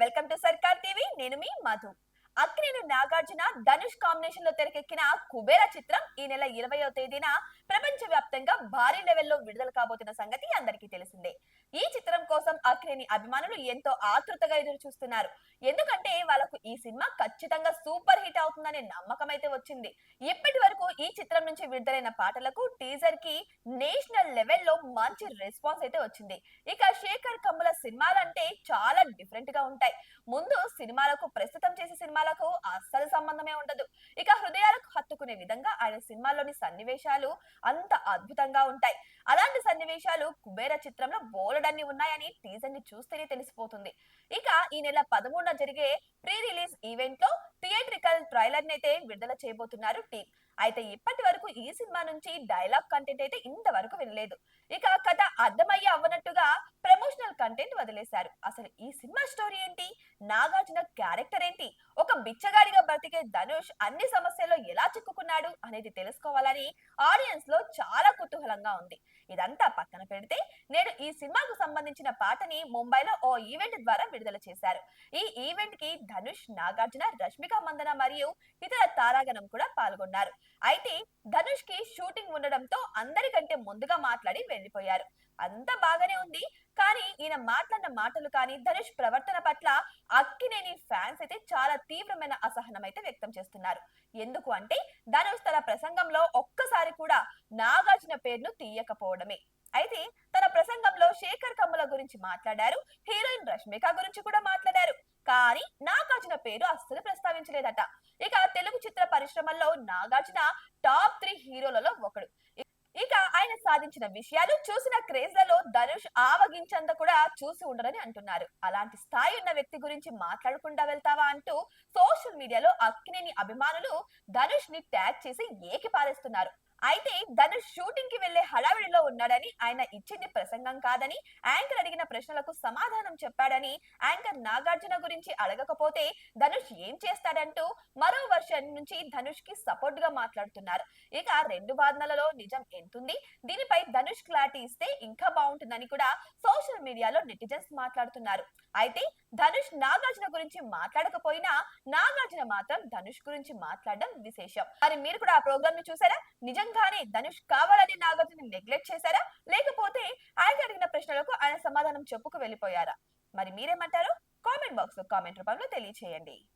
Welcome to Sarkar TV. నేను మీ మధు. అక్కినేని నాగార్జున ధనుష్ కాంబినేషన్లో తెరకెక్కిన కుబేర చిత్రం ఈ నెల ఇరవయో తేదీన ప్రపంచ వ్యాప్తంగా భారీ లెవెల్లో విడుదల కాబోతున్న సంగతి అందరికీ తెలిసిందే. ఈ చిత్రం కోసం అక్కినేని అభిమానులు ఎంతో ఆతృతగా ఎదురు చూస్తున్నారు. ఎందుకంటే వాళ్ళకు ఈ సినిమా ఖచ్చితంగా సూపర్ హిట్ అవుతుందనే నమ్మకం అయితే వచ్చింది. ఇప్పటి వరకు ఈ చిత్రం నుంచి విడుదలైన పాటలకు టీజర్కి నేషనల్ లెవెల్లో మంచి రెస్పాన్స్ అయితే వచ్చింది. ఇక శేఖర్ కమ్ముల సినిమాలంటే చాలా డిఫరెంట్గా ఉంటాయి. ముందు సినిమాలకు ప్రస్తుతం చేసే సినిమాలకు అస్సలు సంబంధమే ఉండదు. ఇక హృదయాలకు హత్తుకునే విధంగా ఆయన సినిమాల్లోని సన్నివేశాలు అంత అద్భుతంగా ఉంటాయి. అలాంటి సన్నివేశాలు కుబేర చిత్రంలో బోలెడన్ని ఉన్నాయని టీజర్ని చూస్తేనే తెలిసిపోతుంది. ఇక ఈ నెల పదమూడున జరిగే ప్రీ రిలీజ్ ఈవెంట్లో థియేట్రికల్ ట్రైలర్ అయితే విడుదల చేయబోతున్నారు టీమ్ అయితే ఇప్పటి వరకు ఈ సినిమా నుంచి డైలాగ్ కంటెంట్ అయితే ఇంతవరకు వినలేదు. ఇక కథ అర్థమయ్యే అవ్వనట్టుగా ప్రమోషనల్ కంటెంట్ వదిలేశారు. అసలు ఈ సినిమా స్టోరీ ఏంటి? నాగార్జున క్యారెక్టర్ ఏంటి? ఒక బిచ్చగాడిగా బ్రతికే ధనుష్ అన్ని సమస్యల్లో ఎలా చిక్కుకున్నాడు అనేది తెలుసుకోవాలని ఆడియన్స్లో చాలా కుతూహలంగా ఉంది. ఇదంతా పక్కన పెడితే నేడు ఈ సినిమాకు సంబంధించిన పాటని ముంబైలో ఓ ఈవెంట్ ద్వారా విడుదల చేశారు. ఈ ఈవెంట్కి ధనుష్ నాగార్జున రష్మిక మందన మరియు ఇతర తారాగణం కూడా పాల్గొన్నారు. అయితే ధనుష్కి షూటింగ్ ఉండడంతో అందరికంటే ముందుగా మాట్లాడి వెళ్ళిపోయారు అంతా బాగానే ఉంది. కానీ ఈయన మాట్లాడిన మాటలు కానీ ధనుష్ ప్రవర్తన పట్ల అక్కినేని ఫ్యాన్స్ అయితే చాలా తీవ్రమైన అసహనం అయితే వ్యక్తం చేస్తున్నారు. ఎందుకు అంటే ధనుష్ తన ప్రసంగంలో ఒక్కసారి కూడా నాగార్జున పేరును తీయకపోవడమే. అయితే తన ప్రసంగంలో శేఖర్ కమ్ముల గురించి మాట్లాడారు హీరోయిన్ రష్మిక గురించి కూడా మాట్లాడారు. కానీ నాగార్జున పేరు అస్సలు ప్రస్తావించలేదట. ఇక తెలుగు చిత్ర పరిశ్రమల్లో నాగార్జున టాప్ త్రీ హీరోలలో ఒకడు. ఇక ఆయన సాధించిన విషయాలు చూసిన క్రేజ్లలో ధనుష్ ఆవగించంత కూడా చూసి ఉండరని అంటున్నారు. అలాంటి స్థాయి ఉన్న వ్యక్తి గురించి మాట్లాడకుండా వెళ్తావా అంటూ సోషల్ మీడియాలో అక్కినేని అభిమానులు ధనుష్ని ట్యాగ్ చేసి ఏకి పారేస్తున్నారు అయితే ధనుష్ షూటింగ్కి వెళ్ళే హడావిడిలో ఉన్నాడని ఆయన ఇచ్చింది ప్రసంగం కాదని యాంకర్ అడిగిన ప్రశ్నలకు సమాధానం చెప్పాడని యాంకర్ నాగార్జున గురించి అడగకపోతే ధనుష్ ఏం చేస్తాడంటూ మరో వర్షన్ నుంచి ధనుష్కి సపోర్ట్గా మాట్లాడుతున్నారు. ఇక రెండు వాదనలలో నిజం ఎంతుంది? దీనిపై ధనుష్ క్లారిటీ ఇస్తే ఇంకా బాగుంటుందని కూడా సోషల్ మీడియాలో నెటిజన్స్ మాట్లాడుతున్నారు. అయితే ధనుష్ నాగార్జున గురించి మాట్లాడకపోయినా నాగార్జున మాత్రం ధనుష్ గురించి మాట్లాడడం విశేషం. మరి మీరు కూడా ఆ ప్రోగ్రామ్ని చూసారా? నిజంగానే ధనుష్ కావాలని నాగార్జున నెగ్లెక్ట్ చేశారా? లేకపోతే ఆయన అడిగిన ప్రశ్నలకు ఆయన సమాధానం చెప్పుకు వెళ్ళిపోయారా? మరి మీరేమంటారు? కామెంట్ బాక్స్లో కామెంట్ రూపంలో తెలియచేయండి.